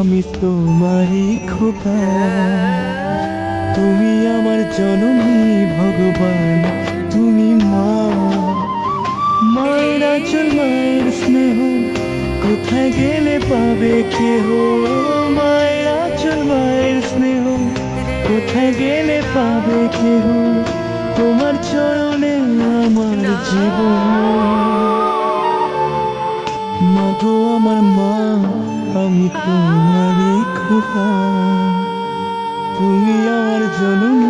আমি তোমারই খোকা। তুমি আমার জননী ভগবান, তুমি মা। মায়ের আচল, মায়ের স্নেহ, কোথায় গেলে পাবে কেহ? মায়ের আচল, মায়ের স্নেহ, কোথায় গেলে পাবে কেহ? তোমার চরণে আমার জীবন। মা গো আমার মা আমি তোমারই খোকা। তুমি আমার জননী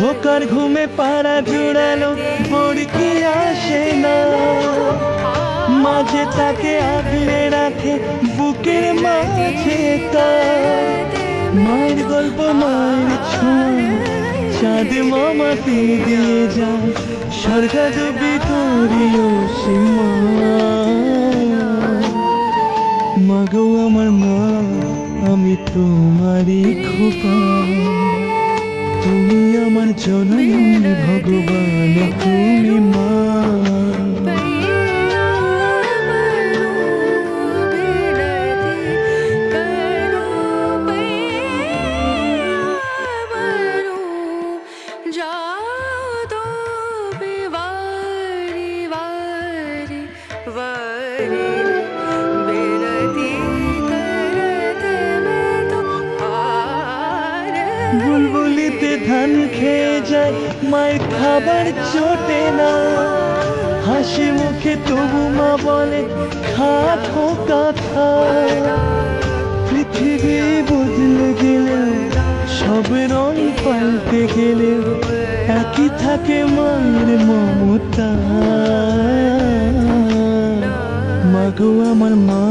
খোকার ঘুমে পাড়া জুড়ালো কি আসে না। মাঝে তাকে আগলে রাখে, বুকের মাঝে তার। মায়ের গল্প, মায়ের ছোঁয়া, চাঁদ মামাতে দিয়ে যায়। স্বর্গাদ বিতরীয় সীমা মাগো আমার মা, আমি তোমারই তুমি আমার জননী ভগবান তুমি মা जादो বুলবুলিতে ধান খেয়ে যায়, মায়ের খাবার চটে না। হাসি মুখে তবু মা বলে খা খোকা খা পৃথিবী বদলে গেলে, সব রং পাল্টে গেলে, একই থাকে মায়ের মমতা। মাগো আমার মা,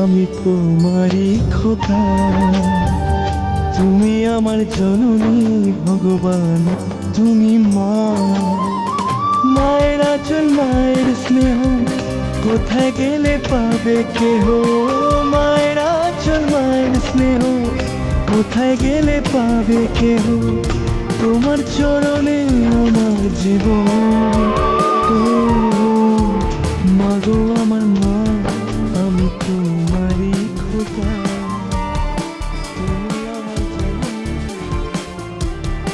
আমি তোমারই খোকা। তুমি আমার জননী ভগবান, তুমি মা। মায়ের আচল, মায়ের স্নেহ, কোথায় গেলে পাবে কেহ? মায়ের আচল, মায়ের স্নেহ, কোথায় গেলে পাবে কেহ? তোমার চরণে আমার জীবন।